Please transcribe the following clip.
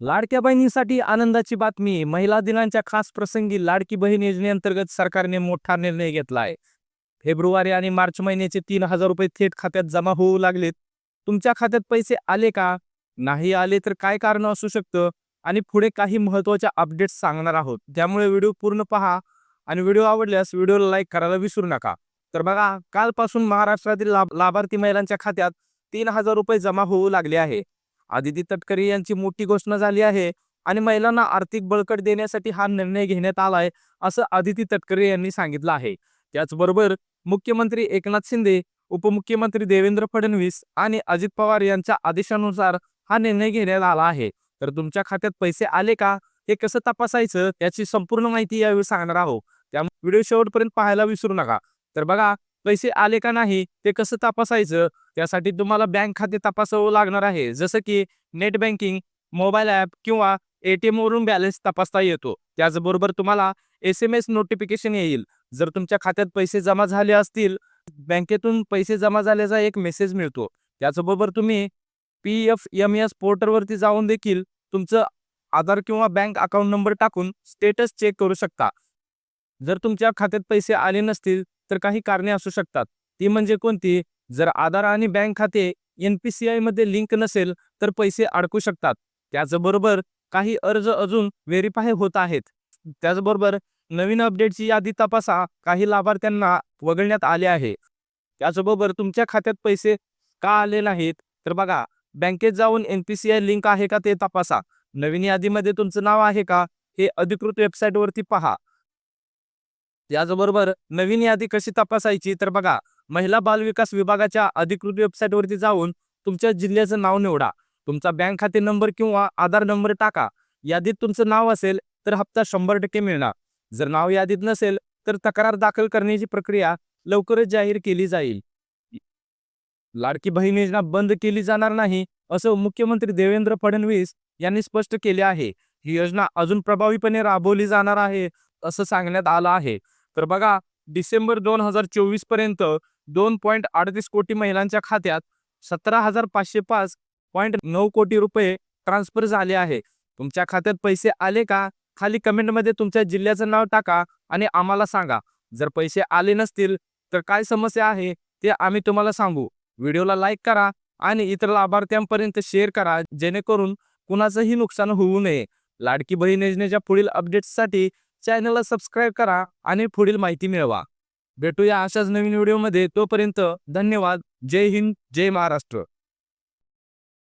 लाडक्या बहिणीसाठी आनंदाची बातमी. महिला दिनाच्या खास प्रसंगी लाडकी बहीण योजनेअंतर्गत सरकारने मोठा निर्णय घेतला आहे फेब्रुवारी आणि मार्च महिन्याचे तीन हजार रुपये थेट खात्यात जमा होऊ लागलेत. तुमच्या खात्यात पैसे आले का? नाही आले तर काय कारण असू शकतं? आणि पुढे काही महत्त्वाच्या अपडेट्स सांगणार आहोत. त्यामुळे व्हिडिओ पूर्ण पहा आणि व्हिडिओ आवडल्यास व्हिडिओला लाईक करायला विसरू नका. तर बघा कालपासून महाराष्ट्रातील लाभ लाभार्थी महिलांच्या खात्यात तीन हजार रुपये जमा होऊ लागले आहे. आदिती तटकरे यांची मोठी घोषणा झाली आहे आणि महिलांना आर्थिक बळकट देण्यासाठी हा निर्णय घेण्यात आलाय असं आदिती तटकरे यांनी सांगितलं आहे. त्याचबरोबर मुख्यमंत्री एकनाथ शिंदे उपमुख्यमंत्री देवेंद्र फडणवीस आणि अजित पवार यांच्या आदेशानुसार हा निर्णय घेण्यात आला आहे. तर तुमच्या खात्यात पैसे आले का? हे कसं तपासायचं? याची संपूर्ण माहिती यावेळी सांगणार आहोत. त्यामुळे व्हिडिओ शेवटपर्यंत पाहायला विसरू नका. तर बघा पैसे आले का नाही ते कसं तपासायचं? त्यासाठी तुम्हाला बँक खाते तपासावं लागणार आहे. जसं की नेट बँकिंग मोबाईल ॲप किंवा एटीएम वरून बॅलन्स तपासता येतो. त्याचबरोबर तुम्हाला एस एम एस नोटिफिकेशन येईल. जर तुमच्या खात्यात पैसे जमा झाले असतील बँकेतून पैसे जमा झाल्याचा एक मेसेज मिळतो. त्याचबरोबर तुम्ही पी एफ एम एस पोर्टलवरती जाऊन देखील तुमचं आधार किंवा बँक अकाउंट नंबर टाकून स्टेटस चेक करू शकता. जर तुमच्या खात्यात पैसे आले नसतील तर काही कारणे असू शकतात. ती म्हणजे कोणती? जर आधार आणि बँक खाते एन पी सी लिंक नसेल तर पैसे अडकू शकतात. त्याचबरोबर काही अर्ज अजून व्हेरीफाय होत आहेत. त्याचबरोबर नवीन अपडेटची यादी तपासा. काही लाभार्थ्यांना वगळण्यात आले आहे. त्याचबरोबर तुमच्या खात्यात पैसे का आले नाहीत? तर बघा बँकेत जाऊन N P C I link आहे का ते तपासा. नवीन यादीमध्ये तुमचं नाव आहे का? हे अधिकृत वेबसाईटवरती पहा. याचबरोबर नवीन यादी कशी तपासायची? तर बघा महिला बालविकास विभागाच्या अधिकृत वेबसाईटवरती जाऊन तुमच्या जिल्ह्याचं नाव निवडा. तुमचा बँक खाते नंबर किंवा आधार नंबर टाका. यादीत तुमचं नाव असेल तर हप्ता शंभर टक्के मिळणार. जर नाव यादीत नसेल तर तक्रार दाखल करण्याची प्रक्रिया लवकरच जाहीर केली जाईल. लाडकी बहीण योजना बंद केली जाणार नाही असं मुख्यमंत्री देवेंद्र फडणवीस यांनी स्पष्ट केले आहे. ही योजना अजून प्रभावीपणे राबवली जाणार आहे असं सांगण्यात आलं आहे. तर बघा डिसेंबर दोन हजार चोवीसपर्यंत दोन पॉईंट अडतीस कोटी महिलांच्या खात्यात सतरा हजार पाचशे पाच पॉईंट नऊ कोटी रुपये ट्रान्सफर झाले आहे. तुमच्या खात्यात पैसे आले का? खाली कमेंटमध्ये तुमच्या जिल्ह्याचं नाव टाका आणि आम्हाला सांगा. जर पैसे आले नसतील तर काय समस्या आहे ते आम्ही तुम्हाला सांगू. व्हिडिओला लाईक करा आणि इतर लाभार्थ्यांपर्यंत शेअर करा जेणेकरून कुणाचंही नुकसान होऊ नये. लाडकी बहीण योजनेच्या पुढील अपडेट्ससाठी चॅनलला सबस्क्राईब करा आणि पुढील माहिती मिळवा. भेटूया अशाच नवीन व्हिडिओमध्ये. तोपर्यंत धन्यवाद. जय हिंद. जय महाराष्ट्र.